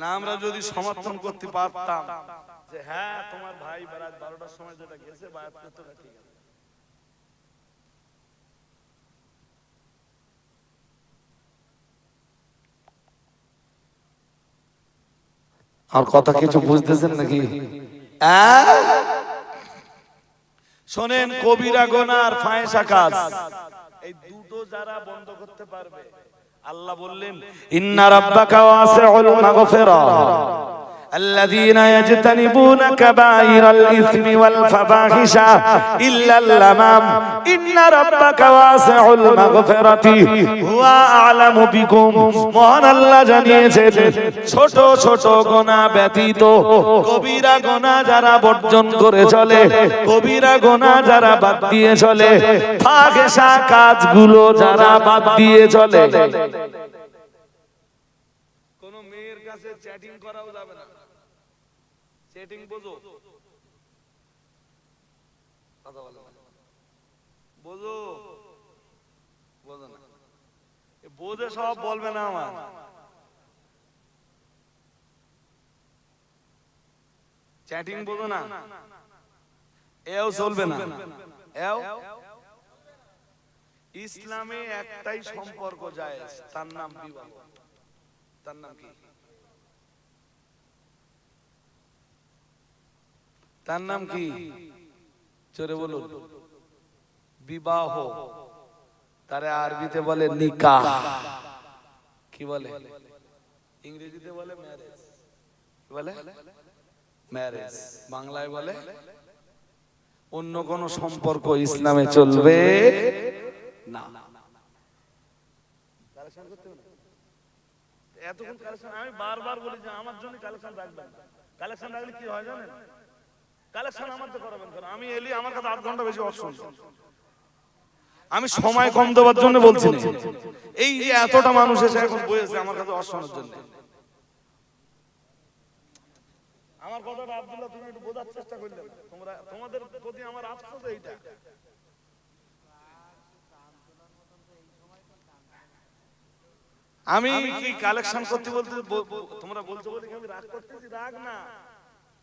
আর আমরা যদি সমর্থন করতে পারতাম যে হ্যাঁ তোমার ভাই বেড়াত বারোটার সময় যেটা গেছে বায়াত করতে ঠিক আছে। আর কথা কিছু বুঝতেছেন নাকি? শোনেন কবিরা গোনার ফায়েসা কাজ। এই দুটো যারা বন্ধ করতে পারবে আল্লাহ বললেন ইন্না রাব্বাকা ওয়াসিউল মাগফিরা। الذين يجتنبون كبائر الإثم والفواحش إلا اللمام إن ربك واسع المغفرة هو أعلم بكم মহান আল্লাহ জানিয়েছেন ছোট ছোট গোনা ব্যতীত কবিরা গোনা যারা বর্জন করে চলে কবিরা গোনা যারা বাদ দিয়ে চলে ফাহেসা কাজগুলো যারা বাদ দিয়ে চলে কোন মেয়ের কাছে চ্যাটিং করাও যাবে না চ্যাটিং বোঝো। কথা বলো। বোঝো। বোঝো না। এ বোঝে সব বলবে না আমার। চ্যাটিং বোঝো না। এও চলবে না। এও? ইসলামে একটাই সম্পর্ক যায় তার নাম বিবাহ। তার নাম কি? তার নাম কি? চলে বলুন। বিবাহ। তারে আরবিতে বলে নিকাহ। কি বলে? ইংরেজিতে বলে ম্যারেজ কি বলে? ম্যারেজ বাংলায় বলে অন্য কোন সম্পর্ক ইসলামে চলবে? না। এতক্ষণ কালেকশন আমি বারবার বলি যে আমার জন্য কালেকশন রাখবেন কালেকশন রাখলে কি হয় জানেন? কালেকশন আমার তো করাবেন আমি এলি আমার কাছে আধ ঘণ্টা বেশি অপশন। আমি সময় কম দেওয়ার জন্য বলছি। এই যে এতটা মানুষ এসে এখন বয়েছে আমার কাছে অশোনার জন্য। আমার কথাটা আব্দুল্লাহ তুমি একটু বোঝার চেষ্টা করলে। তোমরা তোমাদের প্রতি আমার আফসোস এইটা। আমি কি কালেকশন করতে বলতে তোমরা বলছো বলে আমি রাগ করতেছি? রাগ না।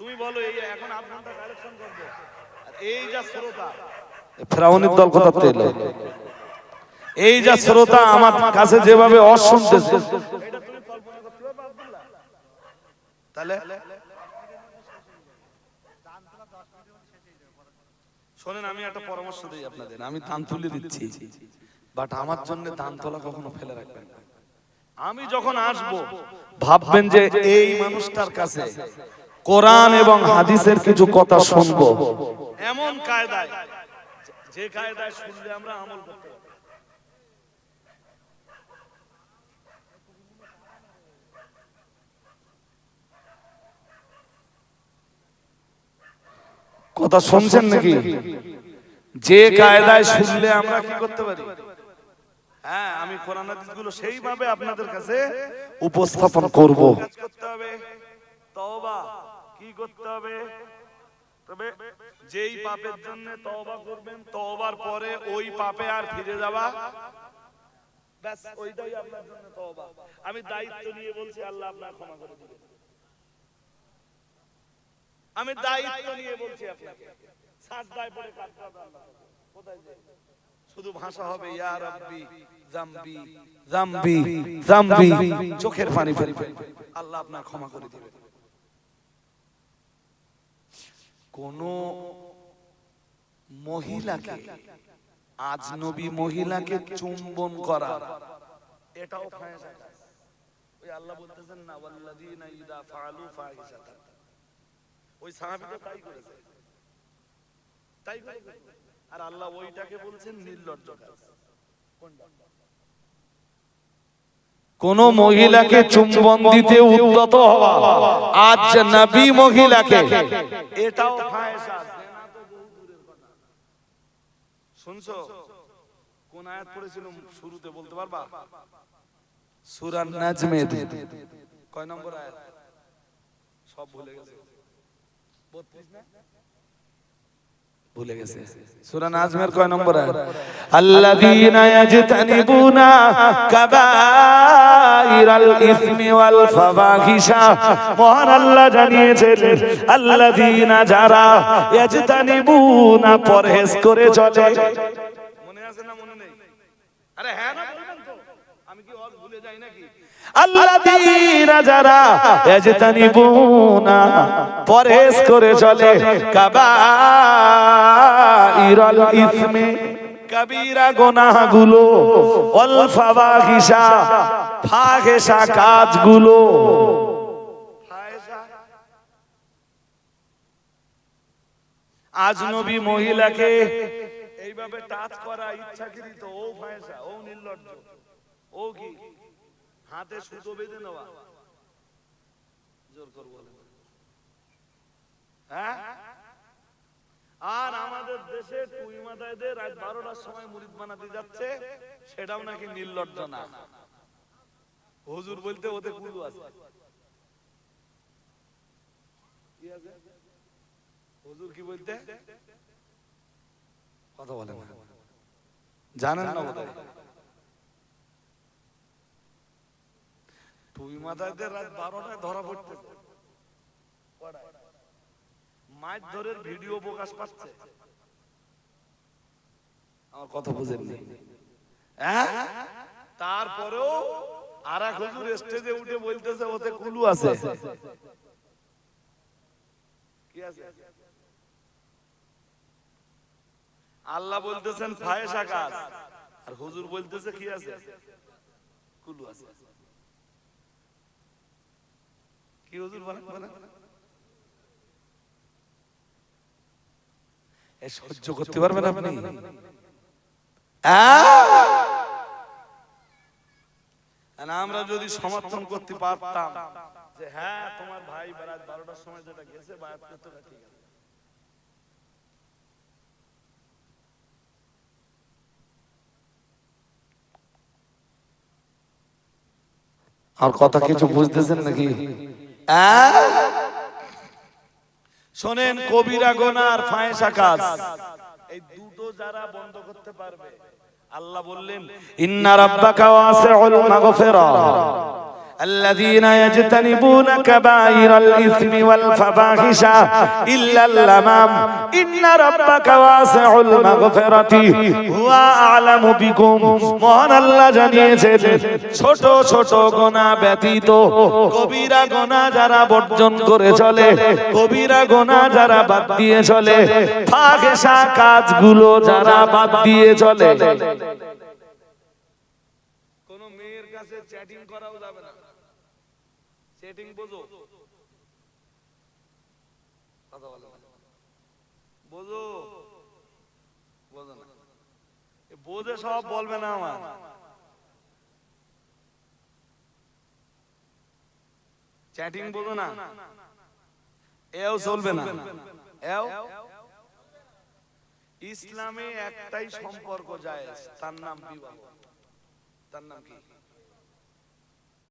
তুমি বলো এই এখন আধ ঘণ্টা কালেকশন করব। এই যা শ্রোতা। ফেরাউনের দল কোথা এলো? এই যা শ্রোতা আমার কাছে যেভাবে অশুনতেছে এটা তুমি কল্পনা করতে পারবে আব্দুল্লাহ? তাহলে? শোনেন আমি একটা পরামর্শ দিই আপনাদের। আমি ধান তুলে দিচ্ছি বাট আমার জন্য ধান তোলা কখনো ফেলে রাখবেন না। আমি যখন আসব ভাববেন যে এই মানুষটার কাছে কোরআন এবং হাদিসের কিছু কথা শুনব। এমন কায়দায় যে কায়দায় শুনলে আমরা আমল করতে কথা শুনছেন নাকি? যে কায়দায় শুনলে আমরা কি করতে পারি? হ্যাঁ আমি কোরআন হাদিসগুলো সেইভাবে আপনাদের কাছে উপস্থাপন করব। করতে হবে। তওবা। কি করতে হবে? তবে যেই পাপের জন্য তওবা করবেন, তওবার পরে ওই পাপে আর ফিরে ওইটাই আপনার জন্য তওবা। আমি দায়িত্ব নিয়ে বলছি, আল্লাহ আপনার ক্ষমা করে দিবেন। আমি দায়িত্ব নিয়ে বলছি আপনাকে। সাজদায় পড়ে হবে আল্লাহ। কোথায় যাই শুধু ভাষা হবে, ইয়া রাব্বি চোখের পানি ফেলবে আল্লাহ আপনার ক্ষমা করে দিবেন। কোন মহিলাকে আজনবী মহিলাকে চুম্বন করা এটাও ওই আল্লাহ বলতেছেন না ওয়াল্লাযীনা ইযা ফাআলু ফাহিশাতান। ওই সাহাবীটা তাই করেছে। তাই আর আল্লাহ ওইটাকে বলছেন নির্লজ্জ কাজ। কোনটা? কোন মহিলাকে চুম্বন দিতে উদ্যত হওয়া। আজ নবী মহিলাকে। এটাও শুনছো? কোন আয়াত পড়েছিল শুরুতে বলতে পারবা? সূরা নাজমের কয় নম্বর আয়াত? সব ভুলে গেছে। 32 না? ভুলে গেছে। সূরা নাজমের কয় নম্বর আয়াত? আল্লাযীনা ইয়াজতানিবুনা কাবাইরাল ইসমি ওয়াল ফাওয়াহিশা। মহান আল্লাহ জানিয়েছেন আল্লাযীনা যারা ইয়াজতানিবুনা পরহেজ করে চলে। মনে আছে না মনে নেই? আরে হ্যাঁ না বলবেন তো। আমি কি অল ভুলে যাই নাকি? আল্লাযীনা যারা ইয়াজতানিবুনা মহিলাকে এইভাবে টাচ করা ইচ্ছাকৃত ও ও নির্লজ্জ ও কি? হাতে সুতো বেঁধে নেওয়া। জোর কর হ্যাঁ? আর আমাদের দেশে টুই মাথায়দের রাত বারোটার সময় মুরিদ বানাতে যাচ্ছে, সেটাও নাকি নির্লজ্জ না। হুজুর বলতে ওতে কুলু আছে। হুজুর কি বলতে? কথা বলেন জানেন না বোধহয় টুই রাত বারোটায় ধরা পড়তে মাছ ধরের ভিডিও প্রকাশ পাচ্ছে। আমার কথা বুঝেননি হ্যাঁ? তারপরেও আর এক হুজুর স্টেজে উঠে বলতেছে, ওতে কুলু আছে। আল্লাহ বলতেছেন ফায়েসা কাজ আর হুজুর বলতেছে, কি আছে? কুলু আছে। কি হুজুর বলেন এ সহ্য করতে পারবেন আপনি? আমরা যদি সমর্থন করতে পারতাম যে হ্যাঁ তোমার ভাই বেড়াত বারোটার সময় যেটা গেছে আর কথা কিছু বুঝতেছেন নাকি! শোনেন কবিরা গোনার ফায়সা কাজ। এই দুটো যারা বন্ধ করতে পারবে আল্লাহ বললেন ইন্না রাব্বাকা ওয়াসিউল মাগফিরা। الذين يجتنبون كبائر الإثم والفواحش إلا اللمام إن ربك واسع المغفرة هو أعلم بكم মহান আল্লাহ জানিয়েছেন ছোট ছোট গোনা ব্যতীত কবিরা গোনা যারা বর্জন করে চলে কবিরা গোনা যারা বাদ দিয়ে চলে ফাহেসা কাজগুলো যারা বাদ দিয়ে চলে কোন মেয়ের কাছে চ্যাটিং করাও যাবে না চ্যাটিং বোঝো কথা বলো। বোঝো বোঝো না। বোঝে সব বলবে না আমার। চ্যাটিং বোঝো না। এও চলবে না। এও? ইসলামে একটাই সম্পর্ক যায় তার নাম বিবাহ। তার নাম কি?